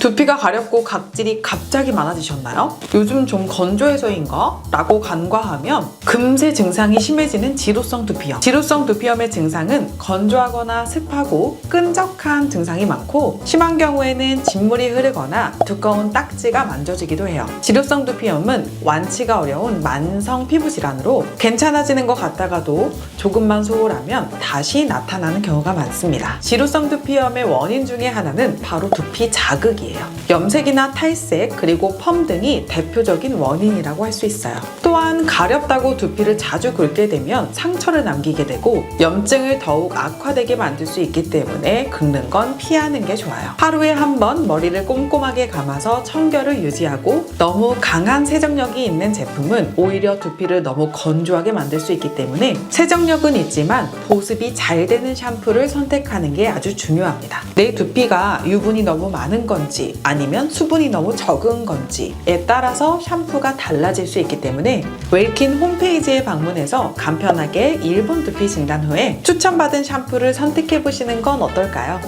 두피가 가렵고 각질이 갑자기 많아지셨나요? 요즘 좀 건조해서인가? 라고 간과하면 금세 증상이 심해지는 지루성 두피염. 지루성 두피염의 증상은 건조하거나 습하고 끈적한 증상이 많고 심한 경우에는 진물이 흐르거나 두꺼운 딱지가 만져지기도 해요. 지루성 두피염은 완치가 어려운 만성 피부 질환으로 괜찮아지는 것 같다가도 조금만 소홀하면 다시 나타나는 경우가 많습니다. 지루성 두피염의 원인 중에 하나는 바로 두피 자극이에요. 염색이나 탈색 그리고 펌 등이 대표적인 원인이라고 할 수 있어요. 또한 가렵다고 두피를 자주 긁게 되면 상처를 남기게 되고 염증을 더욱 악화되게 만들 수 있기 때문에 긁는 건 피하는 게 좋아요. 하루에 한 번 머리를 꼼꼼하게 감아서 청결을 유지하고 너무 강한 세정력이 있는 제품은 오히려 두피를 너무 건조하게 만들 수 있기 때문에 세정력은 있지만 보습이 잘 되는 샴푸를 선택하는 게 아주 중요합니다. 내 두피가 유분이 너무 많은 건지 아니면 수분이 너무 적은 건지에 따라서 샴푸가 달라질 수 있기 때문에 웰킨 홈페이지에 방문해서 간편하게 1분 두피 진단 후에 추천받은 샴푸를 선택해 보시는 건 어떨까요?